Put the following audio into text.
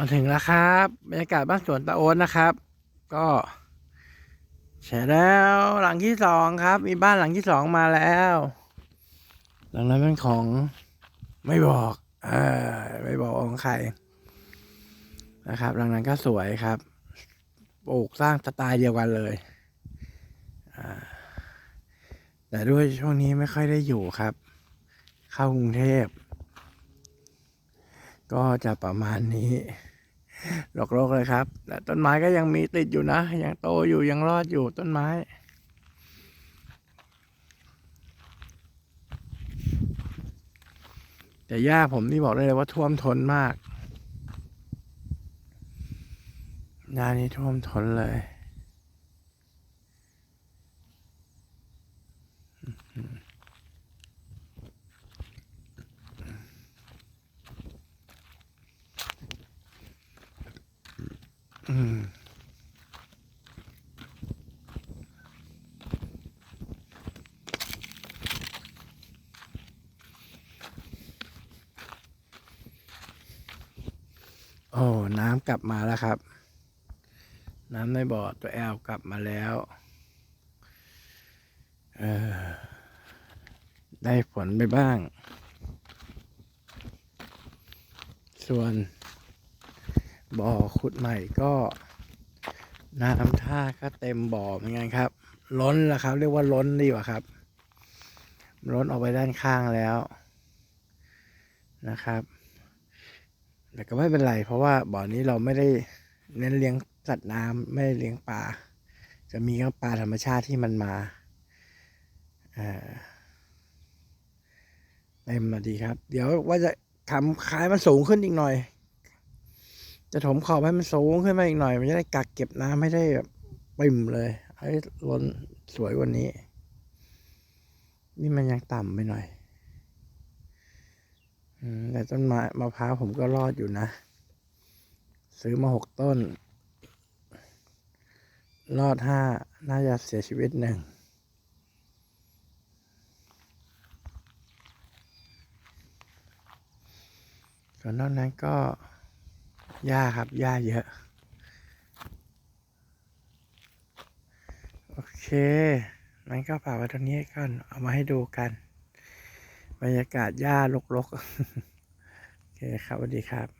มาถึงแล้วครับบรรยากาศบ้านสวนตะโอนนะครับ ก็เสร็จแล้วหลังที่สองครับ มีบ้านหลังที่สองมาแล้ว หลังนั้นเป็นของไม่บอกเออไม่บอกของใครนะครับ หลังนั้นก็สวยครับปลูกสร้างสไตล์เดียวกันเลยแต่ด้วยช่วงนี้ไม่ค่อยได้อยู่ครับ เข้ากรุงเทพ ก็จะประมาณนี้รกๆเลยครับแต่ต้นไม้ก็ยังมีติดอยู่นะ ยังโตอยู่ยังรอดอยู่ต้นไม้ แต่หญ้าผมนี่บอกได้เลยว่าท่วมทนมากหญ้านี่ท่วมทนเลย อืมโอ้ น้ำกลับมาแล้วครับ น้ำในบ่อตัวแอลกลับมาแล้ว เออ ได้ฝนไปบ้าง ส่วน บ่อขุดใหม่ก็น้ำท่าก็เต็มบ่อเหมือนกันครับ ล้นแล้วครับ เรียกว่าล้นดีกว่าครับ ล้นออกไปด้านข้างแล้วนะครับ แต่ก็ไม่เป็นไร เพราะว่าบ่อนี้เราไม่ได้เน้นเลี้ยงสัตว์น้ำไม่ได้เลี้ยงปลาจะมีแค่ปลาธรรมชาติที่มันมาเออเต็มมาดีครับ เดี๋ยวว่าจะทำขายมันสูงขึ้นอีกหน่อย จะถมขอบให้มันสูงขึ้นมาอีกหน่อย มันจะได้กักเก็บน้ำให้ได้แบบปิ่มเลยให้ล้นสวยกว่านี้ นี่มันยังต่ำไปหน่อยแต่ต้นไม้มะพร้าวผมก็รอดอยู่นะ ซื้อมาหกต้น รอดห้าน่าจะเสียชีวิตหนึ่งส่วนนอกนั้นก็ หญ้าครับหญ้าเยอะ โอเคงั้นก็ฝากไว้ตรงนี้ก่อนเอามาให้ดูกัน บรรยากาศหญ้ารกๆ โอเคครับสวัสดีครับ